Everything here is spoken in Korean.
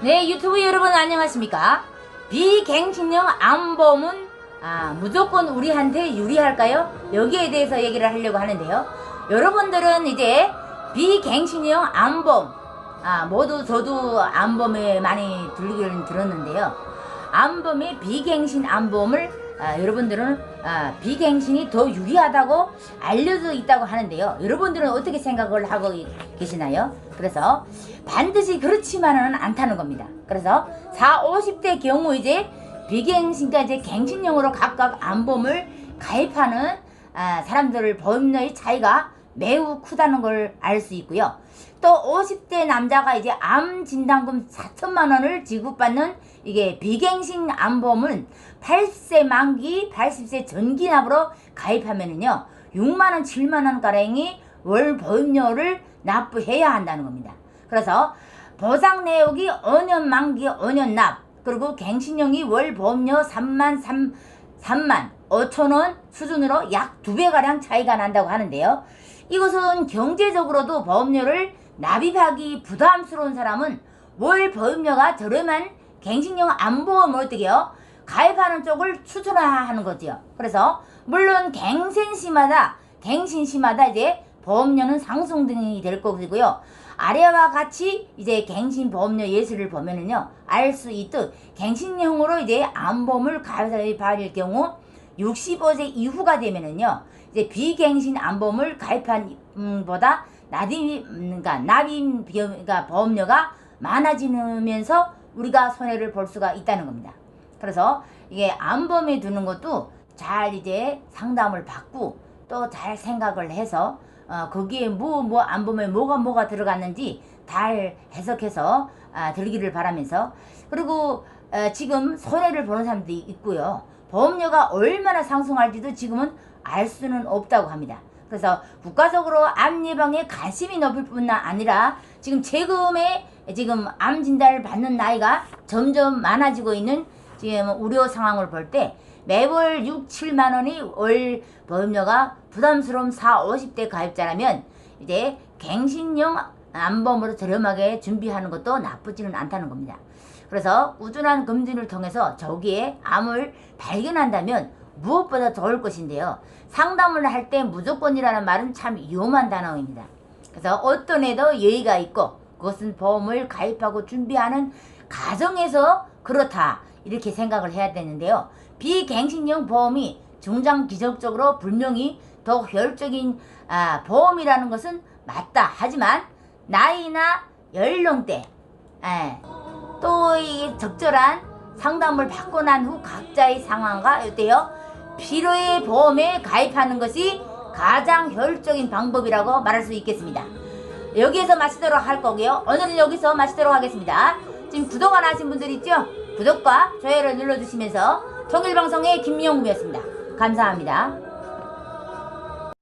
네, 유튜브 여러분 안녕하십니까? 비갱신형 암범은 아, 무조건 우리한테 유리할까요? 여기에 대해서 얘기를 하려고 하는데요. 여러분들은 이제 비갱신형 암범, 아, 모두 저도 암범에 많이 들리기는 들었는데요. 암범의 비갱신 암범을 아, 여러분들은 아, 비갱신이 더 유리하다고 알려져 있다고 하는데요. 여러분들은 어떻게 생각을 하고 이- 계시나요? 그래서 반드시 그렇지만은 않다는 겁니다. 그래서 4, 50대 경우 이제 비갱신과 이제 갱신형으로 각각 암범을 가입하는 아, 사람들을 범위의 차이가 매우 크다는 걸 알 수 있고요. 또 50대 남자가 이제 암 진단금 4천만 원을 지급받는 이게 비갱신 암범은 80세 만기, 80세 전기납으로 가입하면은요 6만 원, 7만 원 가량이 월 보험료를 납부해야 한다는 겁니다. 그래서 보상 내역이 5년 만기, 5년 납 그리고 갱신형이 월 보험료 3만 3 3만 5천 원 수준으로 약 두 배 가량 차이가 난다고 하는데요. 이것은 경제적으로도 보험료를 납입하기 부담스러운 사람은 월 보험료가 저렴한 갱신형 암보험을 어떻게요? 가입하는 쪽을 추천하는 거지요. 그래서 물론 갱신시마다 갱신시마다 이제 보험료는 상승등이 될 것이고요. 아래와 같이 이제 갱신 보험료 예수를 보면은요 알 수 있듯 갱신형으로 이제 암보험을 가입할 경우 65세 이후가 되면은요 이제 비갱신 암보험을 가입한 음, 보다 납입 음, 그러니까 비용 그러니까 보험료가 많아지면서 우리가 손해를 볼 수가 있다는 겁니다. 그래서 이게 암범에 두는 것도 잘 이제 상담을 받고 또 잘 생각을 해서 어, 거기에 뭐뭐 암범에 뭐가 뭐가 들어갔는지 잘 해석해서 아, 들기를 바라면서 그리고 어, 지금 손해를 보는 사람들이 있고요. 보험료가 얼마나 상승할지도 지금은 알 수는 없다고 합니다. 그래서 국가적으로 암 예방에 관심이 높을 뿐 아니라 지금 세금에 지금 암 진단을 받는 나이가 점점 많아지고 있는 지금 우려 상황을 볼 때 매월 6, 7만 원이 월 보험료가 부담스러운 4, 50대 가입자라면 이제 갱신형 암보험으로 저렴하게 준비하는 것도 나쁘지는 않다는 겁니다. 그래서 꾸준한 검진을 통해서 저기에 암을 발견한다면 무엇보다 좋을 것인데요. 상담을 할 때 무조건이라는 말은 참 위험한 단어입니다. 그래서 어떤 애도 예의가 있고 그것은 보험을 가입하고 준비하는 가정에서 그렇다 이렇게 생각을 해야 되는데요. 비갱신형 보험이 중장 기적적으로 분명히 더 효율적인 아, 보험이라는 것은 맞다. 하지만 나이나 연령대 예, 또이 적절한 상담을 받고 난 후 각자의 상황과 어때요? 필요의 보험에 가입하는 것이 가장 효율적인 방법이라고 말할 수 있겠습니다. 여기에서 마치도록 할 거고요. 오늘은 여기서 마치도록 하겠습니다. 지금 구독 안 하신 분들 있죠? 구독과 좋아요를 눌러주시면서 통일방송의 김영구였습니다. 감사합니다.